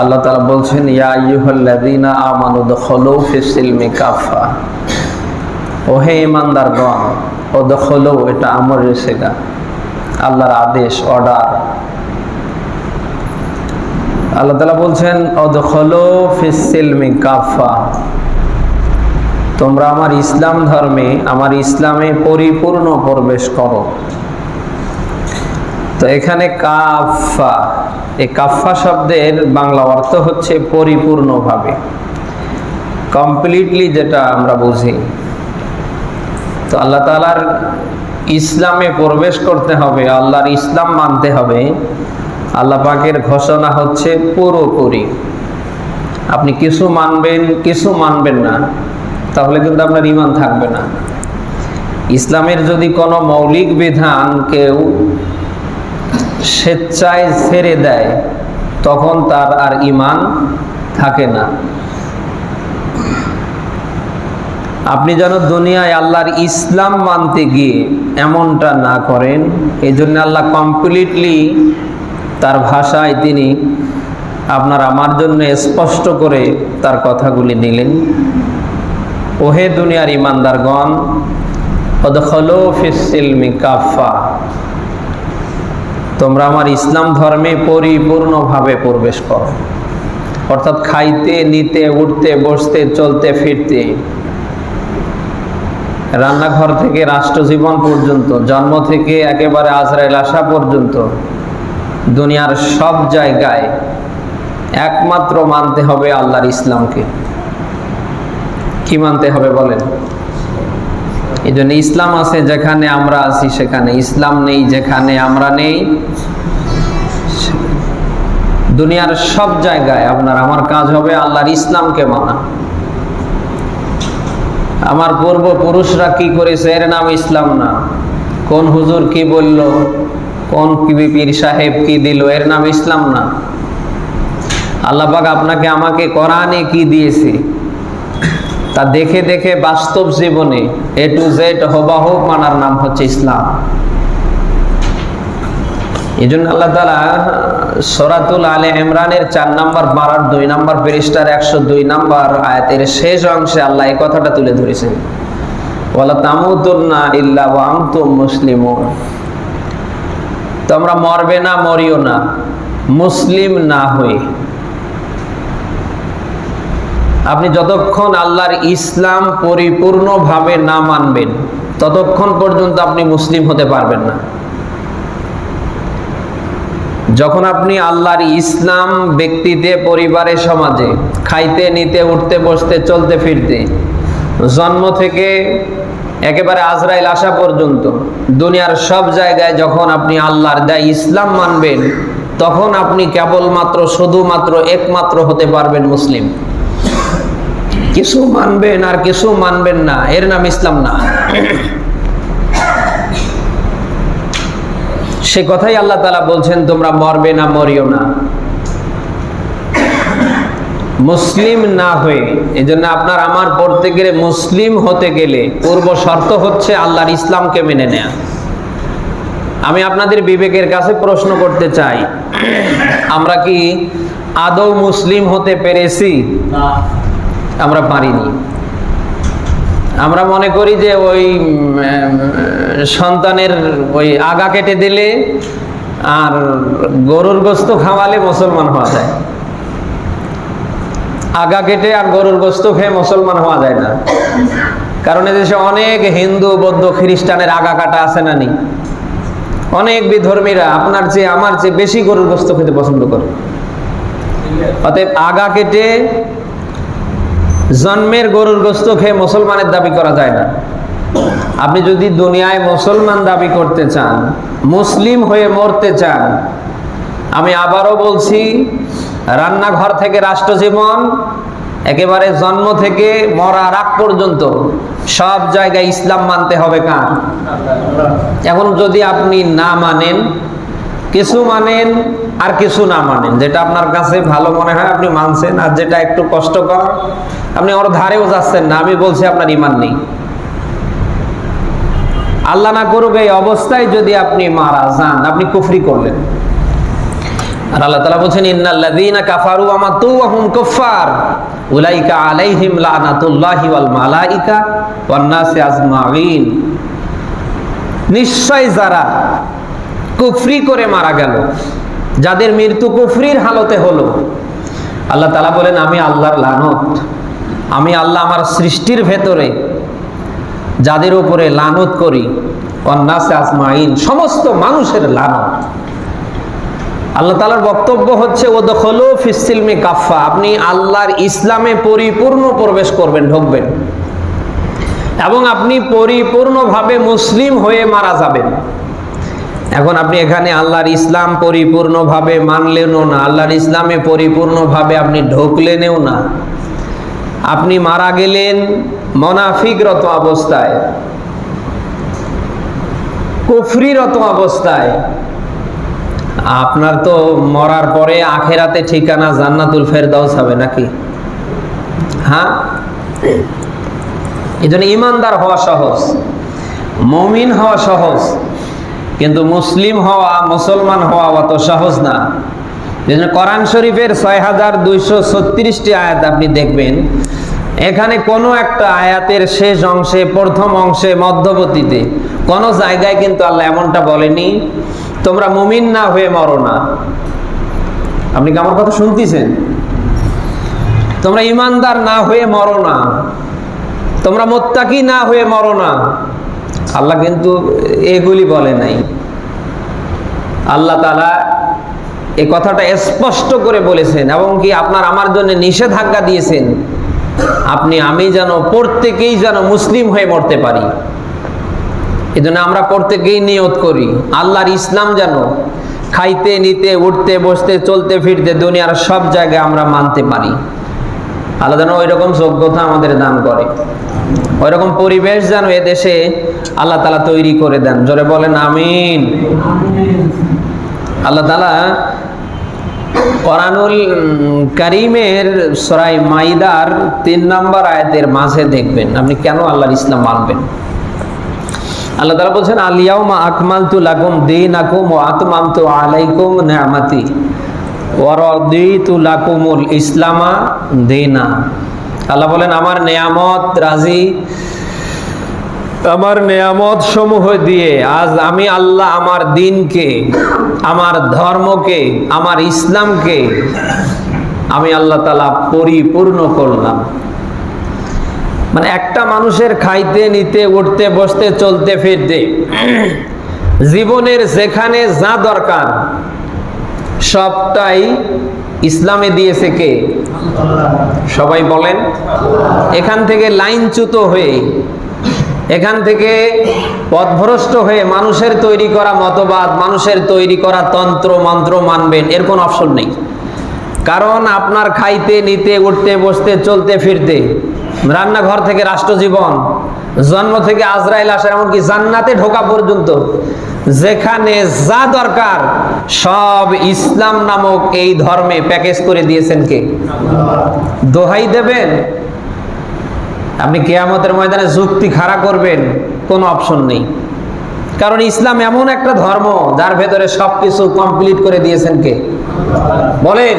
আল্লাহ তালা বলছেন, ইয়া ইউহল্লাদিনা আমানু ফিসিলমি কাফা ও হে ইমানদারগণ ও দখলু, এটা আমর রেসেগা, আল্লাহর আদেশ, অর্ডার। আল্লাহ তালা বলছেন, ও দখলু ফিসিলমি কাফা তোমরা আমার ইসলাম ধর্মে, আমার ইসলামে পরিপূর্ণ প্রবেশ করো। তো এখানে কাফা এই কাফা শব্দের বাংলা অর্থ হচ্ছে পরিপূর্ণভাবে। কমপ্লিটলি যেটা আমরা বুঝি। তো আল্লাহ তালার ইসলামে প্রবেশ করতে হবে, আল্লাহর ইসলাম মানতে হবে। আল্লাহ পাকের ঘোষণা হচ্ছে পুরোপুরি। আপনি কিছু মানবেন কিছু মানবেন না, তাহলে কিন্তু আপনার ইমান থাকবে না। ইসলামের যদি কোনো মৌলিক বিধান কেউ স্বেচ্ছায় ছেড়ে দেয়, তখন তার আর ইমান থাকে না। আপনি যেন দুনিয়ায় আল্লাহর ইসলাম মানতে গিয়ে এমনটা না করেন, এই জন্য আল্লাহ কমপ্লিটলি তার ভাষায় তিনি আপনার আমার জন্য স্পষ্ট করে তার কথাগুলি নিলেন। ওহে দুনিয়ার ইমানদারগণ অদখলো ফিসিলমি কাফা তোমরা আমার ইসলাম ধর্মে পরিপূর্ণভাবে প্রবেশ করো। অর্থাৎ খাইতে, নিতে, উঠতে, বসতে, চলতে, ফিরতে। রান্নাঘর থেকে রাষ্ট্রজীবন পর্যন্ত, জন্ম থেকে একেবারে আজরাইল আসা পর্যন্ত, দুনিয়ার সব জায়গায় একমাত্র মানতে হবে আল্লাহর ইসলামকে। কি মানতে হবে বলেন? এই জন্য ইসলাম আছে যেখানে আমরা আছি সেখানে। ইসলাম নেই যেখানে আমরা নেই। দুনিয়ার সব জায়গায় আপনার আমার কাজ হবে আল্লাহর ইসলামকে মানা। আমার পূর্বপুরুষরা কি করেছে? এর নাম ইসলাম না। কোন হুজুর কি বলল? কোন পীর সাহেব কি দিল? এর নাম ইসলাম না। আল্লাপাক আপনাকে আমাকে কোরআনে কি দিয়েছে? তা দেখে দেখে বাস্তব জীবনে এ টু জেড হবাহ মানার নাম হচ্ছে ইসলাম। এই জন্য আল্লাহ তালা সরাতুল আলে ইমরানের চার নাম্বার বারার দুই নাম্বার পৃষ্ঠার একশো দুই নাম্বার আয়াতের শেষ অংশে আল্লাহ এই কথাটা তুলে ধরেছেন। ওয়ালা তামুতুন্না ইল্লা ওয়া আনতুম মুসলিমুন। তোমরা মরবে না, মরিও না। মুসলিম না হয়ে আপনি যতক্ষণ আল্লাহর ইসলাম পরিপূর্ণভাবে না মানবেন, ততক্ষণ পর্যন্ত আপনি মুসলিম হতে পারবেন না। যখন আপনি আল্লাহর ইসলাম ব্যক্তিতে, পরিবারে, সমাজে, খাইতে, নিতে, উঠতে, বসতে, চলতে, ফিরতে, জন্ম থেকে একেবারে আজরাইল আসা পর্যন্ত, দুনিয়ার সব জায়গায় যখন আপনি আল্লাহর দেয় ইসলাম মানবেন, তখন আপনি কেবলমাত্র, শুধুমাত্র, একমাত্র হতে পারবেন মুসলিম। কিছু মানবেন আর কিছু মানবেন না। এর নাম ইসলাম না। সে কথাই আল্লাহ তালা বলছেন, তোমরা মরবে না, মরিও না। মুসলিম না হয়ে এই জন্য আপনার আমার পড়তে গেলে মুসলিম হতে গেলে পূর্ব শর্ত হচ্ছে আল্লাহর ইসলামকে মেনে নেয়া। আমি আপনাদের বিবেকের কাছে প্রশ্ন করতে চাই, আমরা কি আদৌ মুসলিম হতে পেরেছি? আমরা পারিনি। আমরা মনে করি যে ওই সন্তানের ওই আগা কেটে দিলে আর গরুর গোস্ত খাওয়ালে মুসলমান হওয়া যায়। আগা কেটে আর গরুর গোস্ত খেয়ে মুসলমান হওয়া যায় না। কারণ এদেশে অনেক হিন্দু, বৌদ্ধ, খ্রিস্টানের আগা কাটা আছে না নি অনেক বিধর্মীরা আপনার চেয়ে, আমার চেয়ে বেশি গরুর গোস্ত খেতে পছন্দ করে। অতএব আগা কেটে জন্মের গরুর গোস্ত খেয়ে মুসলমানের দাবি করা যায় না। আপনি যদি দুনিয়ায় মুসলমান দাবি করতে চান, মুসলিম হয়ে মরতে চান, আমি আবারও বলছি, রান্নাঘর থেকে রাষ্ট্রজীবন, একেবারে জন্ম থেকে মরার আগ পর্যন্ত সব জায়গায় ইসলাম মানতে হবে কার? এখন যদি আপনি না মানেন, কিছু মানেন আর কিছু না মানেন, যেটা আপনার কাছে ভালো মনে হয় আপনি মানছেন, আর যেটা একটু কষ্টকর আপনি ওর ধারেও যাচ্ছেন না, আমি বলছি আপনার ইমান নেই। আল্লাহ না করুক এই অবস্থায় যদি আপনি মারা যান, আপনি কুফরি করলেন। আর আল্লাহ তাআলা বলছেন, ইন্নাল্লাযীনা কাফারু কুফফার। উলাইকা আলাইহিম লানাতুল্লাহি ওয়াল মালাইকা ওয়ান নাসি নিশ্চয় যারা কুফরি করে মারা গেল, যাদের মৃত্যু কুফরির হালতে হলো, আল্লাহ তাআলা বলেন, আমি আল্লাহর লানত। আমি আল্লাহ আমার সৃষ্টির ভেতরে যাদের উপরে লানত করি, অন্নাসে আজমাইন, সমস্ত মানুষের লানত। আল্লাহ তালার বক্তব্য হচ্ছে ও দখলো ফিসিলমে কাফা আপনি আল্লাহর ইসলামে পরিপূর্ণ প্রবেশ করবেন, ঢুকবেন। এবং আপনি পরিপূর্ণভাবে মুসলিম হয়ে মারা যাবেন। এখন আপনি এখানে আল্লাহর ইসলাম পরিপূর্ণভাবে মানলেনও না, আল্লাহর ইসলামে পরিপূর্ণভাবে আপনি ঢুকলেনও না। আপনি মারা গেলেন মনাফিকরত অবস্থায়, কুফরিরত অবস্থায়। আপনার তো মরার পরে আখেরাতে ঠিকানা জান্নাতুল ফেরদাউস হবে নাকি? হ্যাঁ? এই জন্য ইমানদার হওয়া সহজ, মমিন হওয়া সহজ, কিন্তু মুসলিম হওয়া, মুসলমান হওয়া অত সহজ না। কোরআন শরীফের ছয় হাজার দুইশো ছত্রিশটি আয়াত আপনি দেখবেন। এখানে কোনো একটা আয়াতের শেষ অংশে, প্রথম অংশে, মধ্যবর্তীতে কোনো জায়গায় কিন্তু আল্লাহ এমনটা বলেনি, তোমরা মুমিন না হয়ে মরো না। আপনি কি আমার কথা শুনতেছেন? তোমরা ইমানদার না হয়ে মরো না। তোমরা মোত্তাকি না হয়ে মরো না। আল্লাহ কিন্তু এগুলি বলে নাই। আল্লাহ তালা এই কথাটা স্পষ্ট করে বলেছেন এবং কি আপনার আমার জন্য নিষেধাজ্ঞা দিয়েছেন। আপনি আমি যেন প্রত্যেকেই যেন মুসলিম হয়ে মরতে পারি। এই জন্য আমরা প্রত্যেকেই নিয়ত করি, আল্লাহর ইসলাম যেন খাইতে, নিতে, উঠতে, বসতে, চলতে, ফিরতে, দুনিয়ার সব জায়গায় আমরা মানতে পারি। আল্লাহ যেন ওই রকম যোগ্যতা আমাদের দান করে। ওই রকম পরিবেশ যেন এদেশে আল্লাহ তালা তৈরি করে দেন। জোরে বলেন, আমিন। আল্লাহ তালা কোরআনুল করিমের সরাই মাইদার তিন নম্বর আয়াতের মাঝে দেখবেন। আপনি কেন আল্লাহর ইসলাম মানবেন? আল্লাহ তালা বলছেন আলিয়াউমা আকমাল তু লাকুম দিন আকুম ও আতমাম তু আলাইকুম নেয়ামাতি ওয়ারদিতু লাকুমুল ইসলামা দিনা। আল্লাহ বলেন, আমার নেয়ামত রাজি আমার নেয়ামত সমূহ দিয়ে আজ আমি আল্লাহ আমার দিনকে, আমার ধর্মকে, আমার ইসলামকে আমি আল্লাহ তালা পরিপূর্ণ করলাম। মানে একটা মানুষের খাইতে, নিতে, উঠতে, বসতে, চলতে, ফিরতে জীবনের যেখানে যা দরকার সবটাই ইসলামে দিয়েছে কে? সবাই বলেন। এখান থেকে লাইনচ্যুত হয়ে এখান থেকে পথভ্রষ্ট হয়ে মানুষের তৈরি করা মতবাদ, মানুষের তৈরি করা তন্ত্র, মন্ত্র মানবেন, এর কোনো অপশন নেই। কারণ আপনার খাইতে, নিতে, উঠতে, বসতে, চলতে, ফিরতে, রান্নাঘর থেকে রাষ্ট্রজীবন, জন্ম থেকে আজরাইল আসার এমনকি জান্নাতে ঢোকা পর্যন্ত, যেখানে যা দরকার, সব ইসলাম নামক এই ধর্মে প্যাকেজ করে দিয়েছেন কে? দোহাই দেবেন আপনি কেয়ামতের ময়দানে যুক্তি খাড়া করবেন, কোনো অপশন নেই। কারণ ইসলাম এমন একটা ধর্ম, যার ভেতরে সবকিছু কমপ্লিট করে দিয়েছেন কে? বলেন।